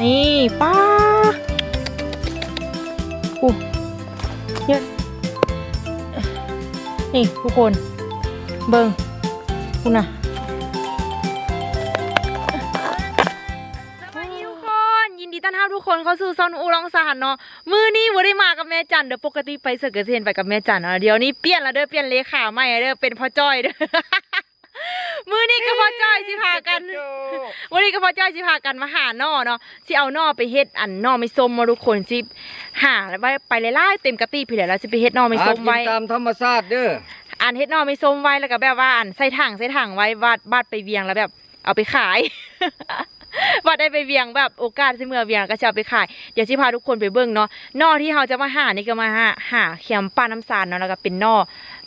นี่ป้าอู้เยอะนี่ทุกคน เบิงคุณนะทุกคนยินดีต้อนรับทุกคนเข้าสู่ซอนอูรองสารเนาะมือนี้บ่ได้มากับแม่จันเดี๋ยวปกติไปเสือกเกษตรไปกับแม่จันเนาะเดี๋ยวนี้เปลี่ยนและเด้อเปลี่ยนเลขาใหม่เด้อเป็นพ่อจ้อยเด้อ มือนี้ก็พ่อจ้อยสิพากันวันนี้ก็พ่อจ้อยสิพากันมาหาหน่อเนาะสิเอาหน่อไปเฮ็ดอันหน่อไม่ส้มมาทุกคนสิหาไว้ไปไล่ๆเต็มกระตี้พี่แหละแล้วสิไปเฮ็ดหน่อไม่ส้มไว้หากินตามธรรมชาติเด้ออันเฮ็ดหน่อไม่ส้มไว้แล้วก็แบบว่าอันใส่ถังใส่ถังไว้วาดบาดไปเวียงแล้วแบบ เอาไปขายวาดได้ไปเวียงแบบโอกาสที่เมื่อเวียงก็จะเอาไปขายเดี๋ยวสิพาทุกคนไปเบิ่งเนาะหน่อที่เราจะมาหานี่ก็มาหาหาเขียมปลาน้ำสารเนาะแล้วก็เป็นหน่อ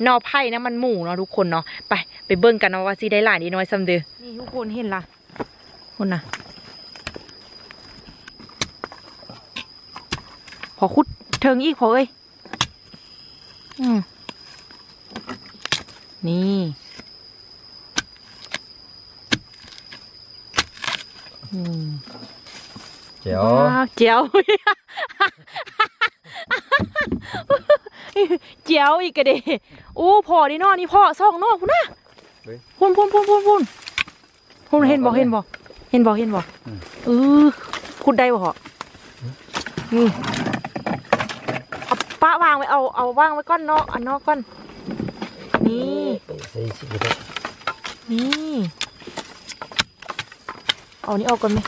หน่อไผ่น้ำมันหมูเนาะทุกคนเนาะไป ไปเบิ่งกันเนาะว่าสิได้หลายดีน้อยซำเด้อนี่ทุกคนเห็นล่ะคนน่ะ พอคุดเทิงอีกพอเอ้ยอืมนี่อืมเจ๋วว้าวเจียวเจียวอีกกระเดโอ้พอดีเนอนี่พ่อสองเนอคุณนะ พุ่นพุ่นพุ่นพุ่นพุ่นพุ่นเห็นบอกเห็นบอกเห็นบอกเห็นบอกเออคุดได้บ่เหรอนี่เอาป้าวางไว้เอาเอาวางไว้ก้อนเนาะอันเนอกก้อนนี่ใส่สิเด้อนี่เอานี่ออกก่อนไหม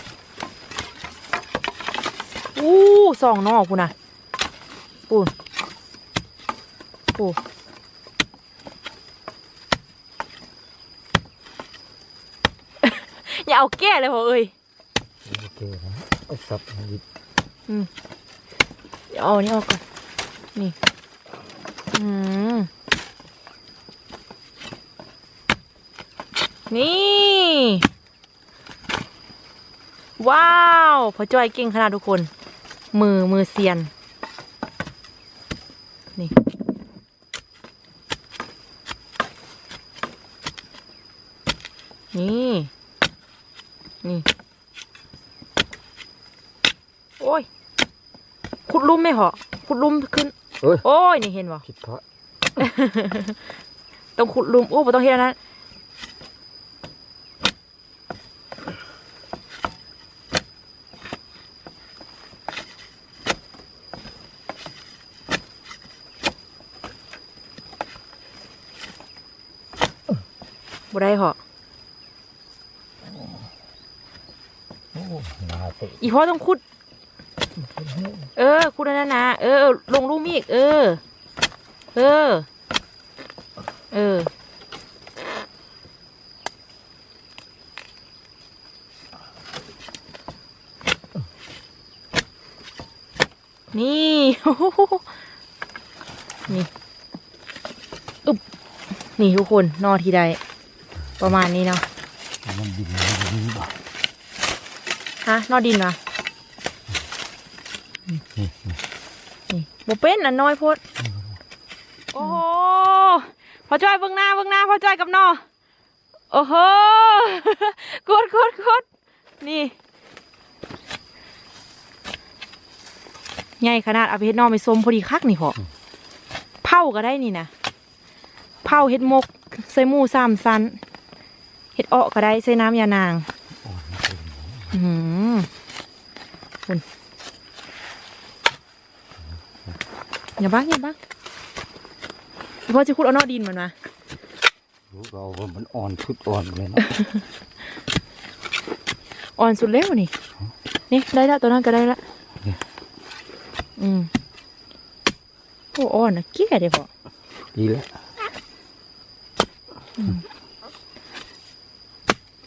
อู้สองหนอคุณน่ะปูนปู เอาแก้เลยพอเอ้ยโอเคนะเอาสับห้ดิเดี๋ยวเอาอันนี้ออกก่อน นี่ อืม นี่ ว้าวพอจอยเก่งขนาดทุกคน มือมือเซียน นี่นี่ นี่ โอ้ย ขุดลุ่มไหมเหรอขุดลุ่มขึ้นเอ้ย โอ้ย นี่เห็นบ่ผิดเพราะ ต้องขุดลุ่มโอ้บ่ต้องเฮ็ดอันนั้นบ่ได้เหรอ โอ้นาเตะ อีพ่อต้องขุด เออขุดอันนั้นนะเออ ลงลุ่มอีกเออ เออ เออนี่นี่อึบนี่ทุกคนนอทีใด ประมาณนี้เนาะมันดินะนอดินเหรอนี่นี่นี่บ่เป็นอันน้อยโพดโอ้โหพอจ้อยเบิ่งหน้าเบิ่งหน้าพอจ้อยกับนอโอ้โหกดกดกดนี่ใหญ่ขนาดเอาไปเฮ็ดนอไม่ส้มพอดีคักนี่พอเผาก็ได้นี่นะเผาเฮ็ดมกใส่หมูสามสันเฮ็ดเออก็ได้ใส่น้ำยานาง อือหือคุณอย่าบ้างอย่าบ้างพ่อจะขุดเอานอกดินมันมารู้เราว่ามันอ่อนชุดอ่อนเลยนะอ่อนสุดแล้วนี่ นี่ได้แล้วตัวนั้นก็ได้ละอืมโอ้อ่อนนะเกี้ยเดี๋ยวพอดีแล้ว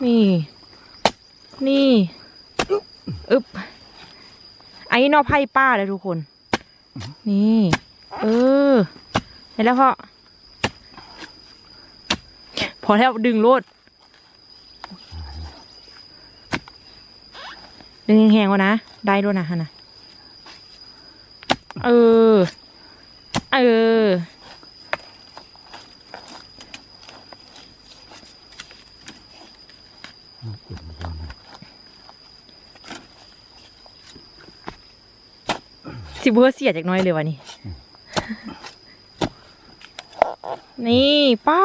นี่ นี่ อึบไอ้นอไผ่ป้าเลยทุกคน นี่ เออเห็นแล้วพอพอแล้วดึงโลด ดึงแหงวะนะ ได้ด้วยนะฮะนะ เออ เออ น สิบอเสียจากน้อยเลยวะนี่ นี่ป้า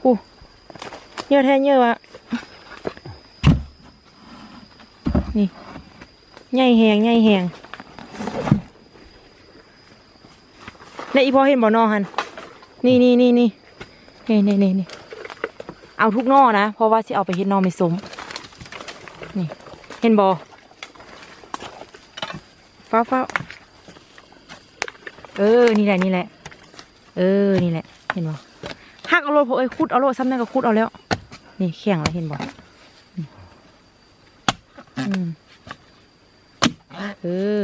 โอ้เยอะแท้เยอะวะนี่ใหญ่แหงใหญ่แหงในอีพอเห็นบ่อนอหัน นี่นี่นี่นี่นี่นี่นี่นี่เอาทุกนอนะ เพราะว่าสิเอาไปเฮ็ดนอไม่สม นี่ เห็นบ่ ฟ้าฟ้าเออ นี่แหละ นี่แหละ เออ นี่แหละ เห็นบ่หักเอาโลดพอเอ้ยคุดเอาโลดซ้ำนั่นก็คุดเอาแล้ว นี่แข็งแล้วเห็นบ่นี่อืมเออ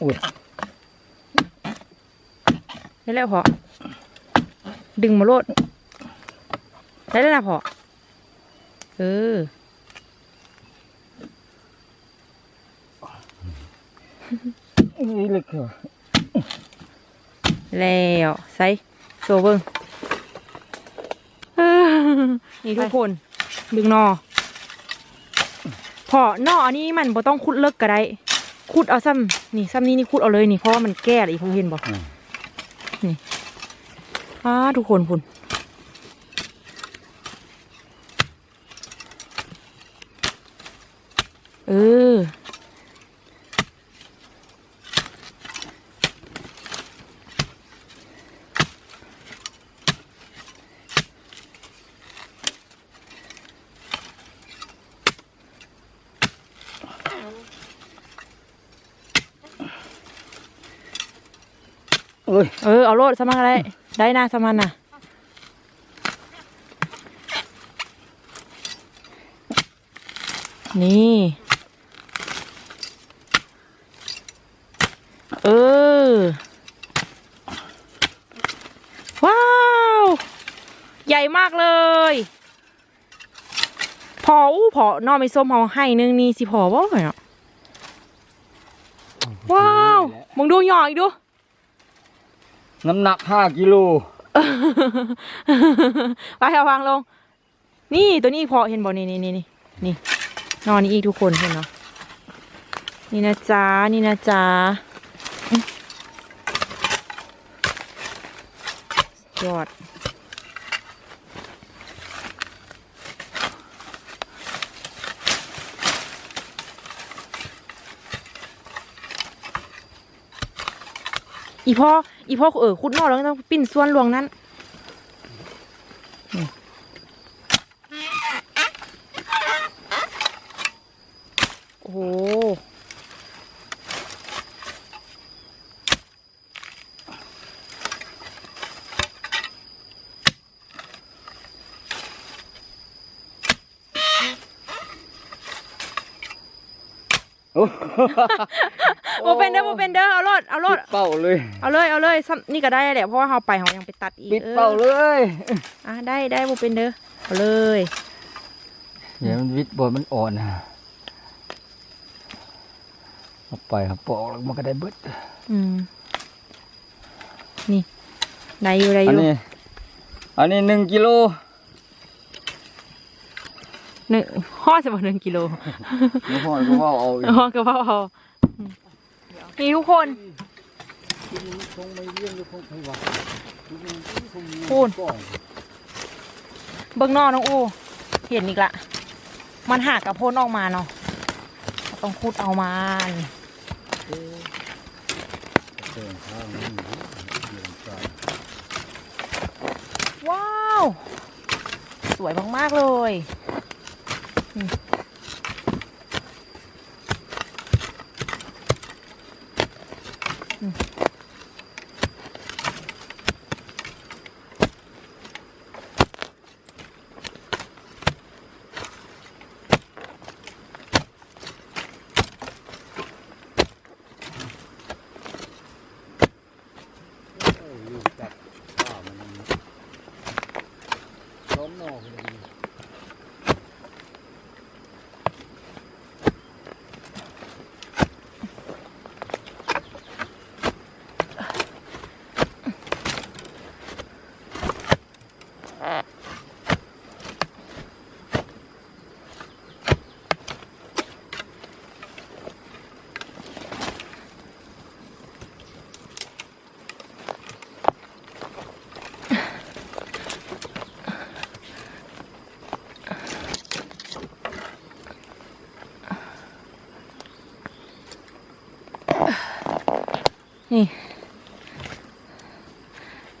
อุ้ยได้แล้วพอดึงมาโลดได้แล้วนะพอเออ นี่เลยค่ะแล้วใส่โซเบิ้งเอ้อนี่ทุกคนดึงนอพอนออันนี้มันบ่ต้องคุดเลิกก็ได้คุดเอาซ้ำนี่ซ้ำนี้นี่คุดเอาเลยนี่เพราะว่ามันแก้แล้วอีกเขาเห็นบอกนี่อ้าทุกคนพุ่นเออ เอ้ยเออเอาโลดสมัครได้ได้นะสมันน่ะนี่ เออ ว้าว ใหญ่มากเลย พออู้พอนอไม่ส้มเขาให้นึงนี่สิพอบ่เนาะว้าวมึงดูหย่ออีกดู น้ำหนักห้ากิโล ไปเอาวางลง นี่ตัวนี้พอเห็นบ่นี่นี่นี่นี่นี่นอนนี่อีกทุกคนเห็นเนาะนี่นะจ๊ะนี่นะจ๊ะยอด อีพ่ออีพ่อเออคุดนอกแล้วต้องปิ้นส่วนรวงนั้นโอ้โห โอ้โอเป็นเด้อโอเป็นเด้อเอารถเอารถเป้าเลย เอาเลยเอาเลยซ้ำนี่ก็ได้แหละเพราะว่าเราไปเรายังไปตัดอีกปิดออเป้าเลยอะได้ได้โอเป็นเด้อเอาเลยเดี๋ยวมันวิดบอลมันอ่อนนะเอาไปครับปอกแล้วมันก็ได้เบิดอืมนี่ได้อยู่ได้ออันยู่นี้อันนี้หนึ่งกิโลหนึ่งห่อสิบหนึ่งกิโลไม่พอก็ว่าเอาอีกห่อกระเพราเอาอื มนี่ทุกคนพูดเบิ้งนอกน้องอูเห็นอีกละ มันหักกระโพนออกมาเนาะเราต้องคุดเอามันว้าว สวยมาก ๆ เลย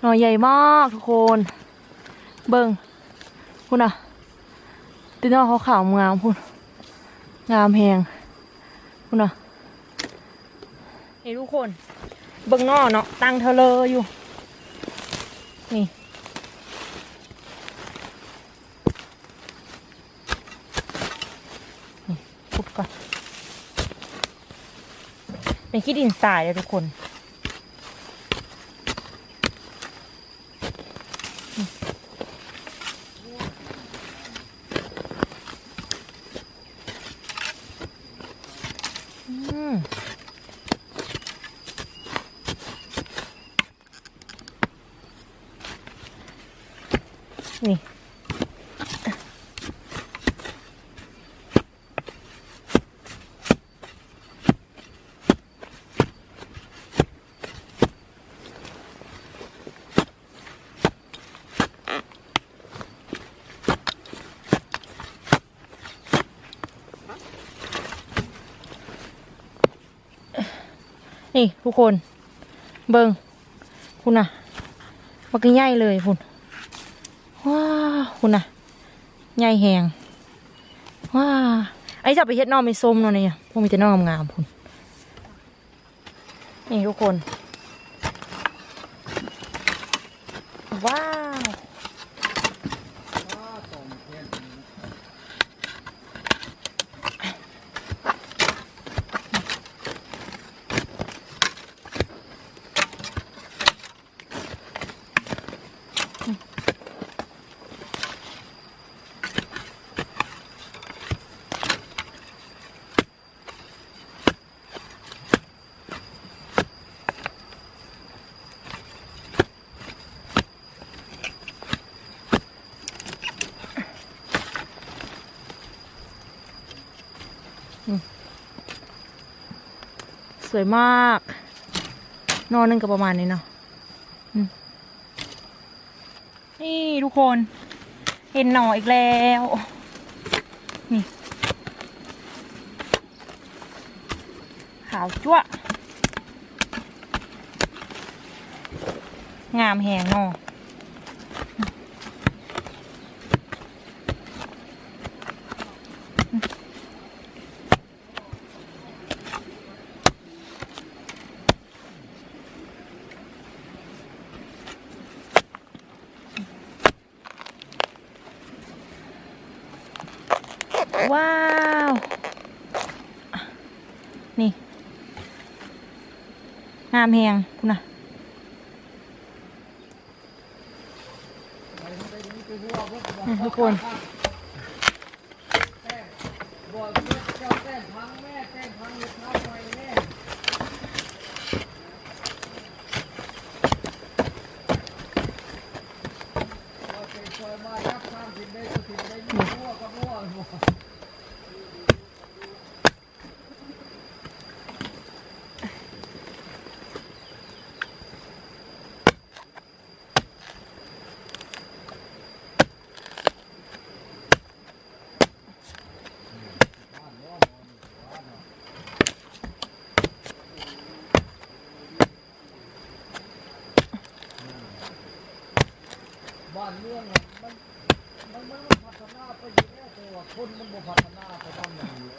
อใหญ่มากทุกคน เบิ่งคุณอะตีนอเขาขาวงามคุณงามแหงคุณอะนี่ทุกคน เบิ่งนอเนาะตั้งเธอเลยอยู่ นี่นี่พุบก่อนเป็นขี้ดินทรายเลยทุกคน อืมนี่ นี่ทุกคน เบิงคุณน่ะมันก็ใหญ่เลยคุณว้าคุณน่ะใหญ่แหงว้าไอ้จะไปเฮ็ดนอไม่ส้มเนาะเนี่ยพวกมีแต่นองามๆคุณนี่ทุกคน ว้าว ส วยมาก นอนนึงก็ประมาณนี้เนาะนี่ทุกคน เห็นหน่ออีกแล้ว นี่ ขาวจั่วงามแหงหน่อ ว้าว นี่ งามแหงคุณนะทุกคน บ้านเมืองอะมันมันมันมันพัฒนาไปอยู่แล้วแต่ว่าคนมันบ่พัฒนาไปตามอย่างนี้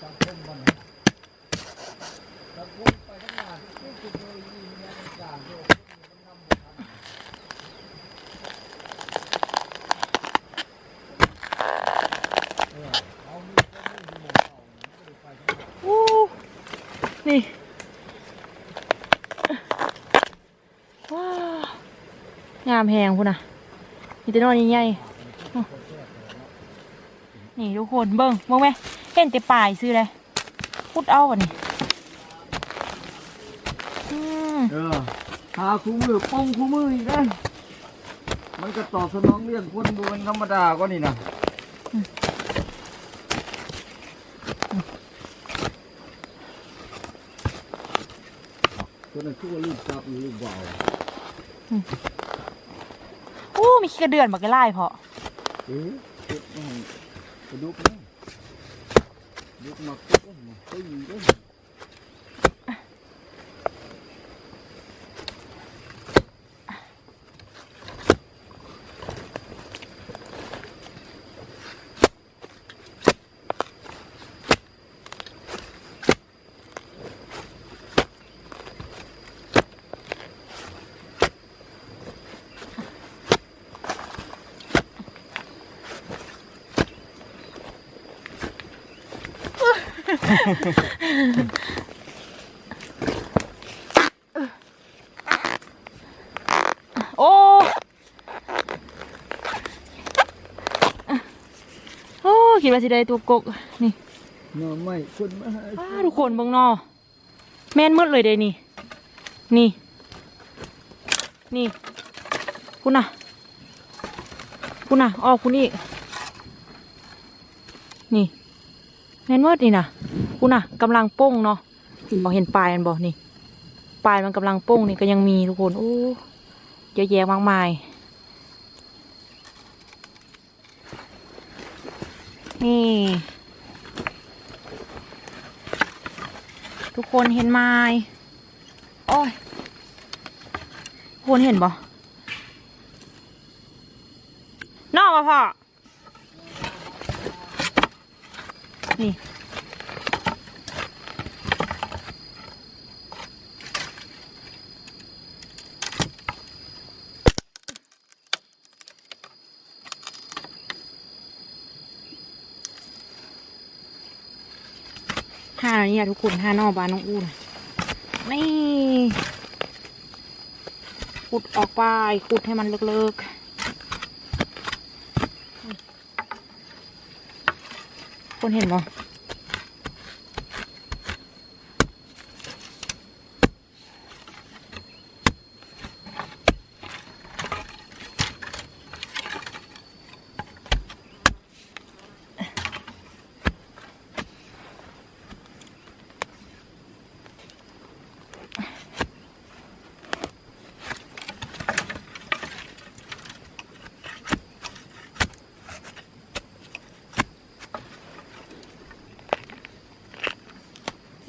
สังคมมันนะสังคมไปข้างหน้าที่เทคโนโลยีเนี่ยต่างๆโลกมันนำบ่ทัน เออเอามีข้อมูลอยู่หมองเก่าเนี่ยไม่ได้ไปข้างหน้า อู้นี่ ว้าว งามแหงคุณน่ะมีแต่นอนใหญ่ๆอื้อนี่ทุกคนเบิ่งเบิ่งไหมเห็นแต่ปลายซื้อเลยพุดเอาวันนี้อืมเออหาคู่มือป้องคู่มืออีกนะมันก็ตอบสนองเรื่องคนดูเป็นธรรมดาก็นี่นะตัวนั้นคือว่าลูกจับหรือลูกเบาอู้ มีขี้กระเดือนบักไล่พอเอ๊ะเก็บมาให้กระดูกนะดูกมาเก็บมาตีด้วย โอ้โอ้คิดว่าสิได้ตัวกก นี่หน่อไม้คนมาหาอ้าทุกคนเบิ่งนอแม่นหมืดเลยเด้นี่ นี่ นี่ คุณน่ะ คุณน่ะออกคุณอีกนี่ แม่นหมืดนี่น่ะ คุณน่ะกำลังโป้งเนาะบอกเห็นปลายมันบอกนี่ปลายมันกำลังโป้งนี่ก็ยังมีทุกคนโอ้เยอะแยะมากมาย นี่ ทุกคนเห็นไหมโอ้ยทุกคนเห็นบ่นอกมาพ่อ นี่ ห้าแล้ว เนี่ยทุกคนห้านอบานน้องอูนะนี่ขุดออกไปขุดให้มันเลิกๆคนเห็นบ่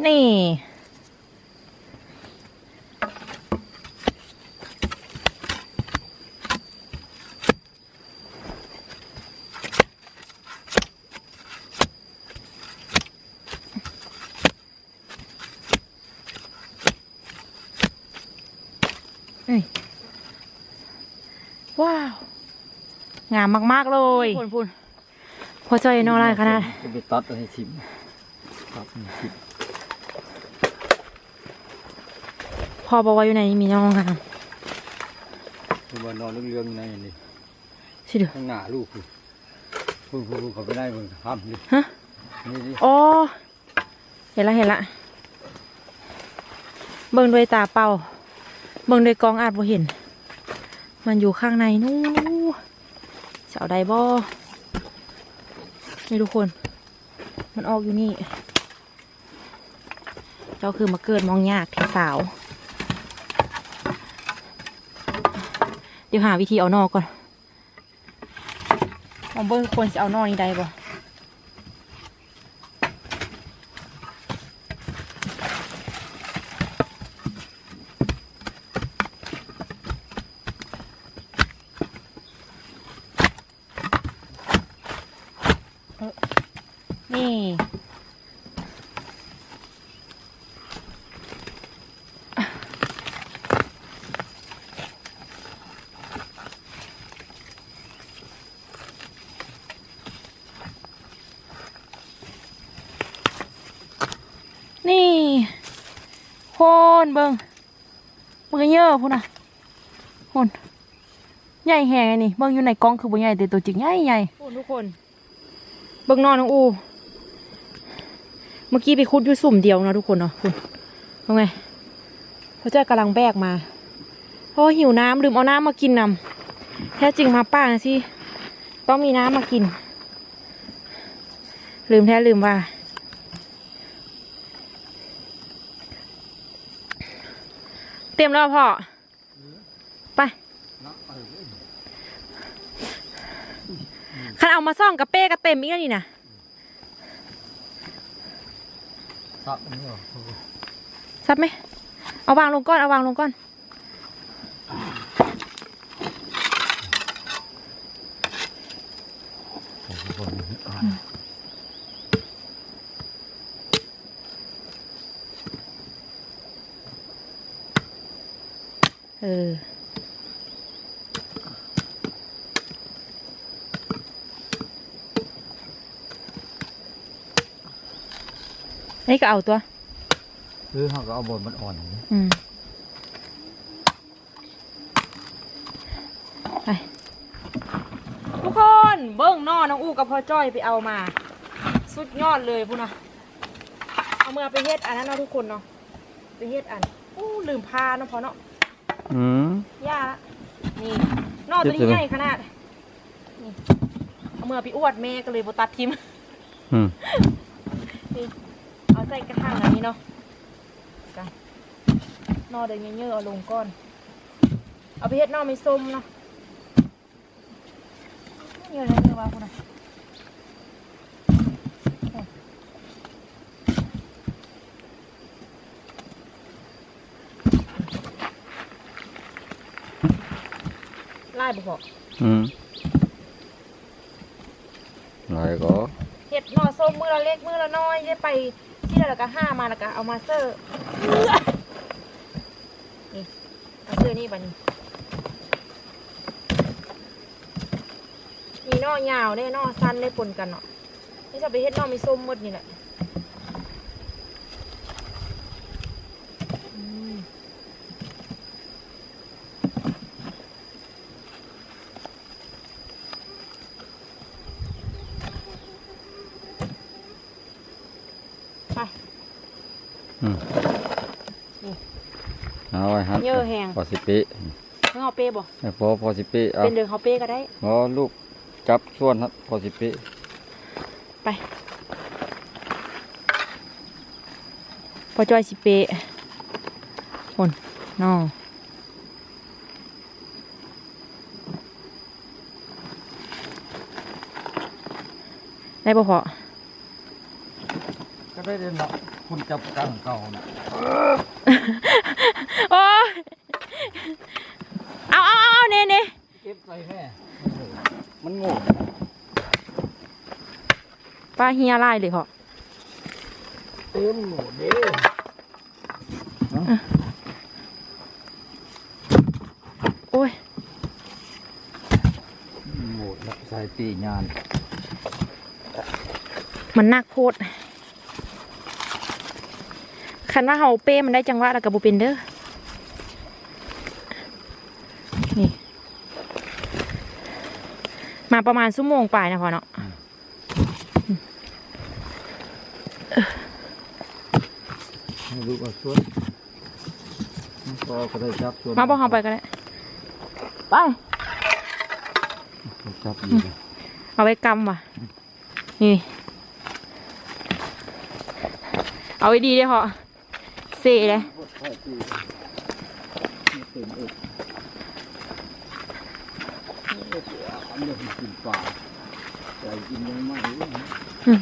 นี่เอ้ยว้าว งามมาก ๆ เลยพูนพูนพอใจนอนอะไรขนาด จะไปตัดให้ชิมตัดให้ชิม พอบอกว่าอยู่ไหนมีน้องค่ะคือว่านอนเรื่องๆในนี่สิเดือข้างหน้าลูกคือพูดพูดเขาไปได้มึงทำดิฮะนี่ดิอ๋อเห็นละเห็นละเบิ่งด้วยตาเปล่าเบิ่งด้วยกล้องอาจบ่เห็น มันอยู่ข้างในนู้นจะเอาได้บ่นี่ทุกคน มันออกอยู่นี่เจ้าคือมาเกิดมองยากที่สาว เดี๋ยวหาวิธีเอานอกก่อนมองเบิ่งควรจะเอานอกนี้ได้บ่นี่โคน เบิงเบิงเยอะพุ่นอะพุ่นใหญ่แหงไงนี่เบิงอยู่ในกล้องคือบ่ใหญ่แต่ตัวจริงใหญ่ใหญ่ทุกคน เบิงนอนน้องอู เมื่อกี้ไปคุดอยู่สุ่มเดียวเนาะทุกคนเนาะคุณว่าไงพระเจ้ากำลังแบกมาเพราะหิวน้ำลืมเอาน้ำมากินนำแท้จริงมาป้านะสิต้องมีน้ำมากิน ลืมแท้ลืมว่า เตรียมแล้วพ่อ ไปนักไปเลยคันเอามาซ่องกับเป้ก็เต็มอีกแล้วนี่นะตัดอันนี้เหรอซับไหมเอาวางลงก้อน เอาวางลงก้อน เออนนี่ก็เอาตัวคือเขาก็เอาบนมันอ่อนอย่างนี้อืม ไป ทุกคนเบิ้งนอน้องอู้กับพ่อจ้อยไปเอามา สุดยอดเลยพูดนะเอามือไปเฮ็ดอันนั้นเนาะทุกคนเนาะไปเฮ็ดอันอู้ลืมพาเนาะพอเนาะ อืม ย่าละนี่นอตัวนี้เจ็บใช่ไหม ใหญ่ขนาดนี่เอามือไปอวดแม่ก็เลยบตัดทิม อืมนี่เอาใส่กระถางอันนี้เนาะกันนอเดี๋ยวเยอะๆเอาลงก้อน เอาไปเฮ็ดนอไม่ส้มเนาะเยอะเลยเยอะว่าคุณน่ะ ไล่บ่พออืมอะไรก็เห็ดหน่อส้มมือละเล็กมือละน้อยได้ไปที่ละแล้วก็ห้ามาแล้วก็เอามาเซอร์นี่เอาเซอร์นี่บัดนี้มีหน่อยาวได้หน่อสั้นได้ปนกันเนาะนี่จะไปเฮ็ดหน่อไม่ส้มหมดนี่แหละอืมไป อืมเอาไว้ฮัท เย อะแหงพอสิเปะเพิ่งเอาเป้บ่ให้พอพอสิเปะเอาเป็นเดือนเขาเป้ก็ได้พอลูกจับส่วนฮัทพอสิเปะไปพอจอยสิเปะคนนอได้บ่พอก็ได้เด่นเนาะคุณจับกังเก่านะโอ้ย เอาเอาเอาเน่เน่เก็บไปแม่ มันโง่ป้าเฮียไล่เลยพอเต็มโง่เด้โอ้ยโง่ละสายตีงาน มันหนักโพดคันว่าเฮาเป้มันได้จังหวะแล้วก็บ่เป็นเด้อ มาประมาณชั่วโมงปลายนะพอเนาะให้ลูกเอาส่วนพอก็ได้จับส่วนมาบ่เฮาไปก็ได้ไปจับอยู่นะเอาไว้กำว่ะนี่เอาไว้ดีเด้อพอเสเลย ใช่ตีไม่เต็มอกอัน เดียวกินปลาใจกินยังไม่รู้นะอืม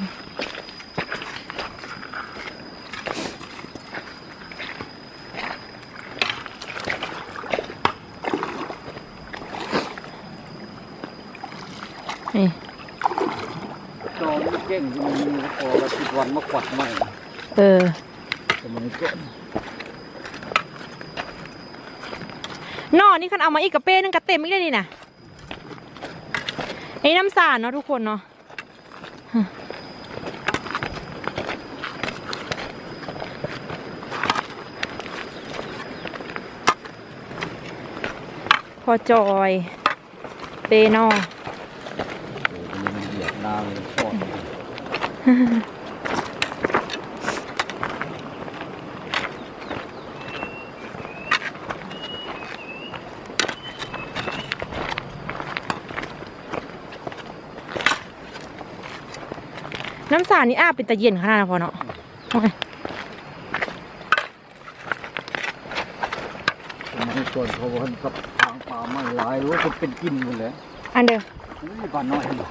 นี่จอมนเก่งที่มันมีพอแล้วทุกวันมาขวัดใหม่ เออแต่มันก็นอนี่คันเอามาอีกกระเป้นึงกระเต็มอีกได้นี่นะ ไอ้น้ำสาดเนาะทุกคนเนาะพอจอยเปนอโอ้โหมันเหยียบน้ำเลยทอ น้ำสารนี่อาบเป็นตะเย็นขนาดนั้นพอเนาะโอเคสมัยก่อนเขาบอกให้กับทางป่าไม้หลายรู้ว่าจะเป็นกินหมดเลยอันเดียวนี่ป่าน้อยหรอ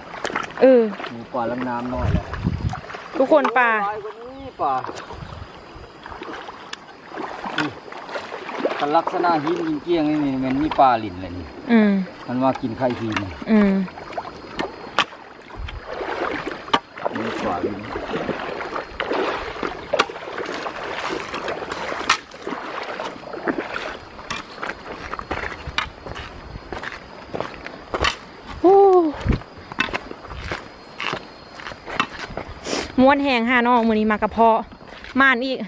เออมีป่าลำน้ำน้อยแหละทุกคนปลาหลายกว่านี้ป่านี่แต่ลักษณะหินเกี้ยงๆนี่มันมีปลาหลินเลยนี่อืมมันมากินไข่ทีนี่อืม มีปลาหลินโอ้ม้วนแหงห้าน้องมือนี้มากระเพาะมานอีก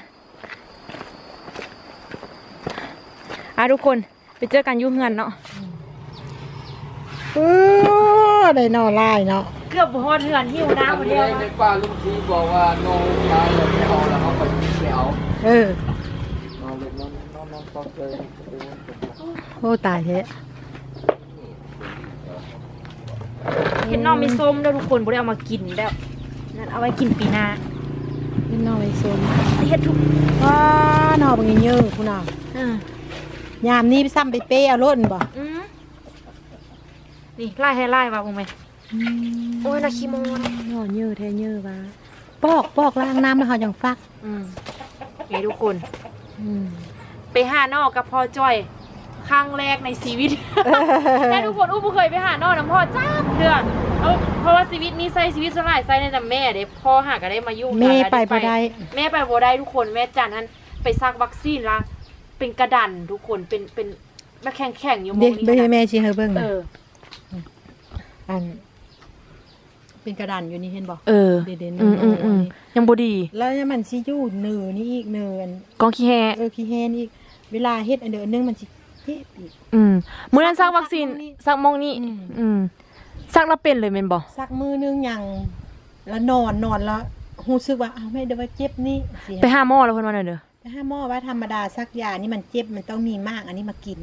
อะทุกคนไปเจอกันอยุ่งเงินเนาะเออได้นอลายเนาะ เกือบพอเถื่อนหิวน้ำหมดในเดียวในป้าลุงทีบอกว่าน้องชายเราไม่เอาแล้วเขาไปไม่เอาเออน้องเลยน้องน้องน้องต้องเคยโอ้ตายเทะเห็นน้องมีส้มแล้วทุกคนบ่ได้เอามากินแล้วนั่นเอาไว้กินปีหน้านี่นอไปโซนเฮ็ดทุกว้านอบังเยอะคุณน่ะอืมยามนี้ไปซ้ำไปเป้เอารถบ่อืมนี่ไล่ให้ไล่ว่าพงไหม โอ้ยนาคีโมนะนอเยอะแท้เยอะว่าปอกปอกล้างน้ำแล้วเขาจังฟักอืมนี่ทุกคน อืมไปหานอกกับพ่อจ้อยครั้งแรกในชีวิตแต่ทุกคนอู้บ่เคยไปหานอกน้ำพ่อจ้าเถื่อเอาเพราะว่าชีวิตนี้ใส่ชีวิตสลายใส่ในแต่แม่เด้พ่อหาก็ได้มายุ่งแม่ไปบ่ได้ แม่ไปบ่ได้ทุกคนแม่จันทันไปซักวัคซีนละเป็นกระดันทุกคนเป็นเป็นมาแข็งแข็งอยู่มงนี้เบิ่ให้แม่ชี้ให้เบิ่งเอออัน เป็นกระดานอยู่นี่เห็นบ่เออเด่นๆอืมอืมอืมยังบ่ดี แล้วเนี่ยมันสิอยู่เนือนี่อีกเนืออันกองขี้แฮเออขี้แฮนอีก เวลาเฮ็ดอันเดินนึงมันสิเจ็บอีกอืมมื้อนั้นซักวัคซีนซักมองนี่ซักมองนี่อืมอืมซักแล้วเป็นเลยแม่นบ่สักมือนึงยังแล้วนอนนอนแล้วรู้สึกว่าอ้าวไม่เดี๋ยวว่าเจ็บนี่เสียไปหาหมอแล้วเพิ่นว่าหน่อยเด้อไปหาหมอว่าธรรมดาสักยานี่มันเจ็บมันต้องมีมากอันนี้มากิน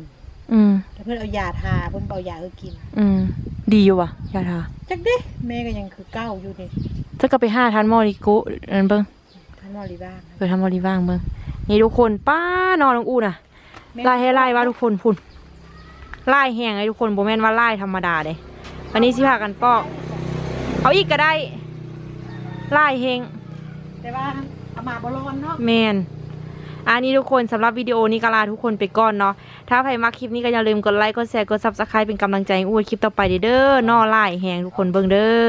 อืมแล้วเพื่อนเอายาทาเพิ่นเอายาเออกิน อืม ดีอยู่ว่ะยาทาจักเด้แม่ก็ยังคือเก้าอยู่นี่ถ้าก็ไปหาทานหมอดิโกนั่นเบิ่งท่านหมอรีบ้างเปิดทำบริว่างเบิ่งนี่ทุกคนป้านอนลงอูน่ะไล่ให้ไล่ว่าทุกคนพุ่นไล่แห้งไอ้ทุกคนโบแม่นว่าไล่ธรรมดาเด้วันนี้สิพากันปอก เอาอีกก็ได้ไล่เฮงแต่ว่าเอามาบ่ร้อนเนาะแมนอันนี้ทุกคนสำหรับวิดีโอนี้ก็ลาทุกคนไปก่อนเนาะ ถ้าใครมาคลิปนี้ก็อย่าลืมกดไลค์ กดแชร์ กดซับสไครป์เป็นกำลังใจให้อู้คลิปต่อไปเด้อเนอไล่แหงทุกคนเบิ่งเด้อ